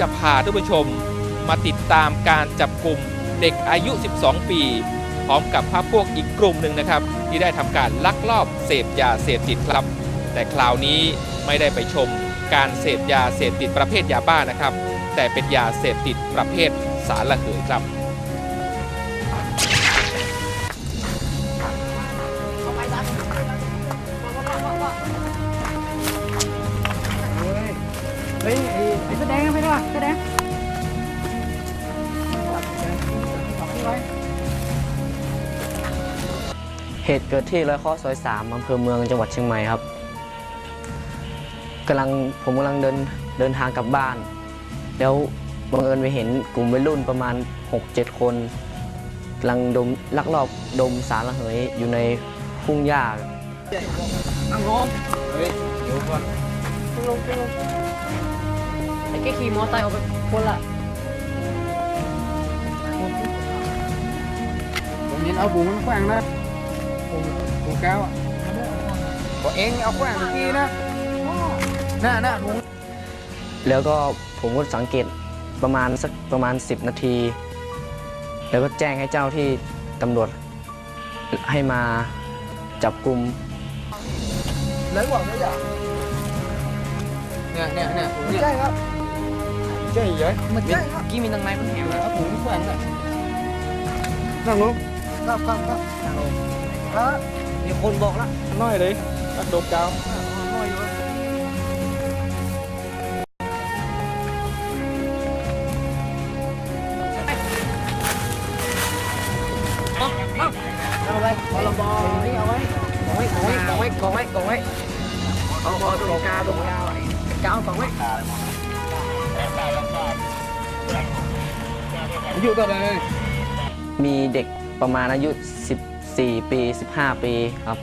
จะพาท่านผู้ชมมาติดตามการจับกลุ่มเด็กอายุ 12 ปี พร้อมกับพรรคพวกอีกกลุ่มหนึ่งนะครับ ที่ได้ทำการลักลอบเสพยาเสพติดครับ แต่คราวนี้ไม่ได้ไปชมการเสพยาเสพติดประเภทยาบ้านะครับ แต่เป็นยาเสพติดประเภทสารละเหยครับเฮ้ยไอ้ไอ้แสดงไปด้ วยแสดงเหตุเกิดที่ร้อยข้อซอยสามอำเภอเมืองจังหวัดเชียงใหม่ครับกำลังผมกำลังเดินเดินทางกลับบ้าน แล้วบังเอิญไปเห็นกลุ่มวัยรุ่นประมาณ 6-7 คนกำลังดมลักลอบดมสารระเหยอยู่ในพุ่งหญ้านั่งลงเฮ้ยเดี๋ยวก่อนนั่งลงนั่งลงไอ้ แกขี่มอเตอร์ไซค์ออกไปคนละผมเห็นเอาบุ๋มมันแขวงนะผมผมแก้วอะก็เองเอาแขวงเมื่อกี้นะน่าน่าบุ๋มแล้วก็ผมก็สังเกตประมาณสักประมาณ 10 นาที แล้วก็แจ้งให้เจ้าที่ตำรวจให้มาจับกลุ่ม lấy quả nữa chả nè nè nè nè chơi không chơi gì vậy? Mình chơi không kia mình đằng này mình hẻo rồi cũng quen rồi nằm luôn. Không không không nằm luôn đó. Nhiều con bọt lắm nói đi. Bắt đột cao. Nói lồng bò. Đi đâu ấy? Còn ấy, còn ấy, còn ấy, còn ấy, còn ấy. Ờ, bò tôi cao, tôi cao. Cao còn ấy. Ví dụ tôi đây. มีเด็กประมาณอายุ 14 ปี 15 ปีครับ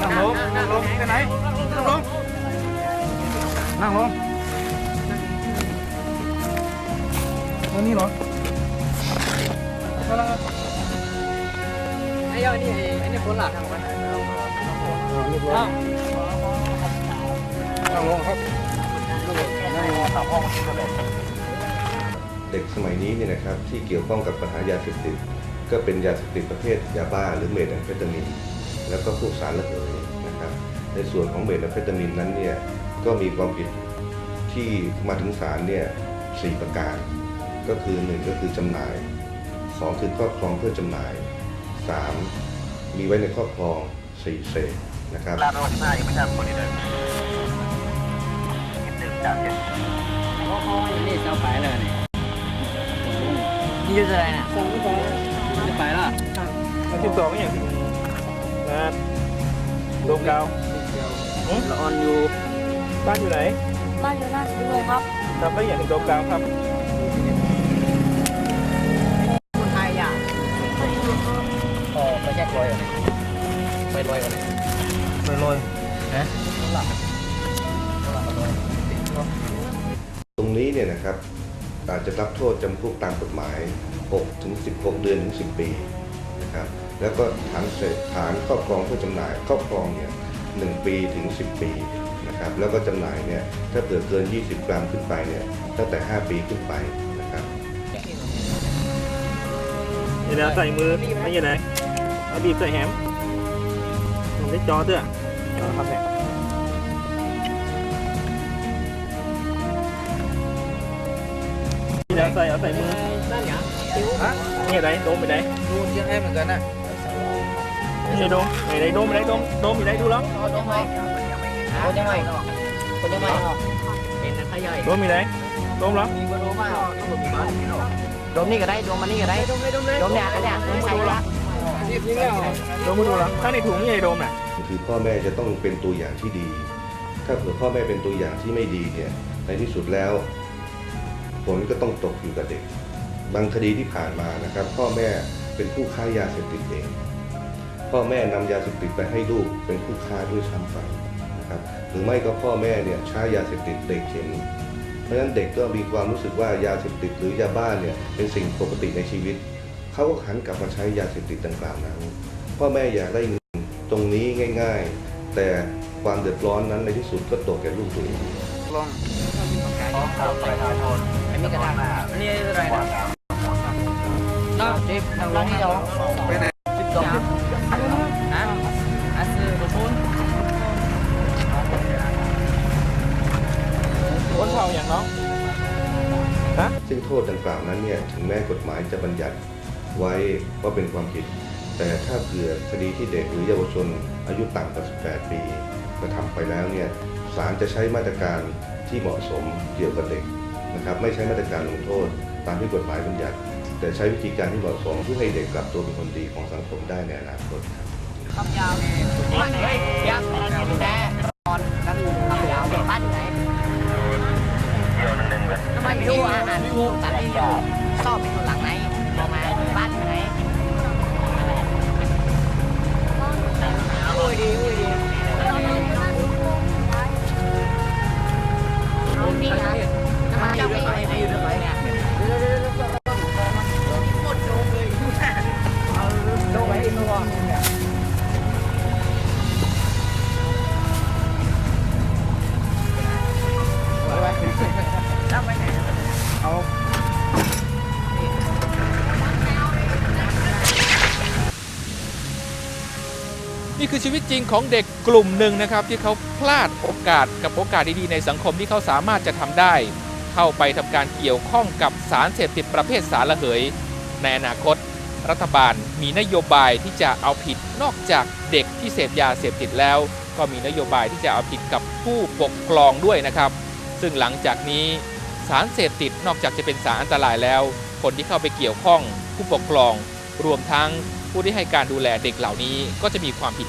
Nằm luôn, nằm luôn, cái này. Nằm luôn. Nằm luôn. Nó như nó. Anh ơi, đi, anh đi cuốn lại. Không. Nằm luôn, không. Nằm luôn, không, không. เด็ก เด็กสมัยนี้เนี่ยนะครับที่เกี่ยวข้องกับปัญหายาเสพติดก็เป็นยาเสพติดประเภทยาบ้าหรือเมทแอมเฟตามิน แล้วก็พวกสารระเหยนะครับ ในส่วนของเมทแอมเฟตามินนั้นเนี่ยก็มีความผิดที่มาถึงศาลเนี่ยสี่ประการ ก็คือหนึ่งก็คือจำหน่ายสองคือครอบครองเพื่อจำหน่ายสามมีไว้ในครอบครองสี่เสพนะครับลยนี่จะอะไรเนี่ยจะไปแล้วมันจุดสองอย่างนะดมกาวละออนอยู่บ้านนบ้านอยู่ หน้าสิงห์ลงครับทำได้อย่างถึงดมกาวครับคนไทยอะอ๋อไม่ใช่ลอยเลยไปลอยกันเลยไปลอย ตรงนี้เนี่ยนะครับอาจจะรับโทษจำคุกตามกฎหมาย 6 ถึง 16 เดือนถึง 10 ปีนะครับแล้วก็ฐานเสพฐานครอบครองเพื่อจำหน่ายครอบครองเนี่ย1ปีถึง 10 ปีนะครับแล้วก็จำหน่ายเนี่ยถ้าเกิดเกิน 20 กรัมขึ้นไปเนี่ยตั้งแต่ 5 ปีขึ้นไปนะครับนี่นะใส่มือไม่ยังไงเอาบีบใส่แฮมมันได้จอเตื้อเอาครับ ใส่เอาใส่มือนั่นไงฮะนี่ไหนโดมไปไหนดูเยอะให้เหมือนกันนะนี่โดมไหนไหนโดมไปไหนโดมโดมอยู่ไหนดูแล้วคนยังไงคนยังไงคนยังไงเป็นนักขยายโดมอยู่ไหนโดมแล้วมีบนโดมาโดมนี่ก็ได้โดมมันนี่ก็ได้โดมเลยโดมเลยโดมเนี่ยอันเนี้ยโดมใส่ละนี่นี่แล้วโดมมาดูแล้วถ้าในถุงนี่ไงโดมน่ะคือพ่อแม่จะต้องเป็นตัวอย่างที่ดี ถ้าเผื่อพ่อแม่เป็นตัวอย่างที่ไม่ดีเนี่ยในที่สุดแล้ว ผลก็ต้องตกอยู่กับเด็ก บางคดีที่ผ่านมานะครับ พ่อแม่เป็นผู้ค้ายาเสพติดเอง พ่อแม่นำยาเสพติดไปให้ลูกเป็นผู้ค้าด้วยซ้ำไปนะครับหรือไม่ก็พ่อแม่เนี่ยใช้ยาเสพติดเด็กเห็นเพราะฉะนั้นเด็กก็มีความรู้สึกว่ายาเสพติดหรือยาบ้าเนี่ยเป็นสิ่งปกติในชีวิต เขาก็หันกลับมาใช้ยาเสพติดดังกล่าวนั้น พ่อแม่อยากได้เงินตรงนี้ง่าย ๆ แต่ความเดือดร้อนนั้นในที่สุดก็ตกแก่ลูกตัวเอง ขอข่าวประชาชนอันนี้ก็ได้อันนี้อะไรนะน้องจิ๊บทางลงนี่น้องไปไหนสิบสองอะอะซื้อบุญคนเผาอย่างน้องซึ่งโทษดังกล่าวนั้นเนี่ยถึงแม้กฎหมายจะบัญญัติไว้ว่าเป็นความผิด แต่ถ้าเผื่อคดีที่เด็กหรือเยาวชนอายุต่ำกว่า 18 ปีกระทำไปแล้วเนี่ยศาลจะใช้มาตรการ ที่เหมาะสมเกี่ยวกับเด็กนะครับไม่ใช้มาตรการลงโทษตามที่กฎหมายบัญญัติแต่ใช้วิธีการที่เหมาะสมเพื่อให้เด็กกลับตัวเป็นคนดีของสังคมได้ในอนาคตครับ นี่คือชีวิตจริงของเด็กกลุ่มหนึ่งนะครับ ที่เขาพลาดโอกาสกับโอกาสดีๆในสังคมที่เขาสามารถจะทำได้ เข้าไปทำการเกี่ยวข้องกับสารเสพติดประเภทสารระเหย ในอนาคต รัฐบาลมีนโยบายที่จะเอาผิดนอกจากเด็กที่เสพยาเสพติดแล้ว ก็มีนโยบายที่จะเอาผิดกับผู้ปกครองด้วยนะครับ ซึ่งหลังจากนี้สารเสพติดนอกจากจะเป็นสารอันตรายแล้ว คนที่เข้าไปเกี่ยวข้องผู้ปกครอง รวมทั้งผู้ที่ให้การดูแลเด็กเหล่านี้ก็จะมีความผิด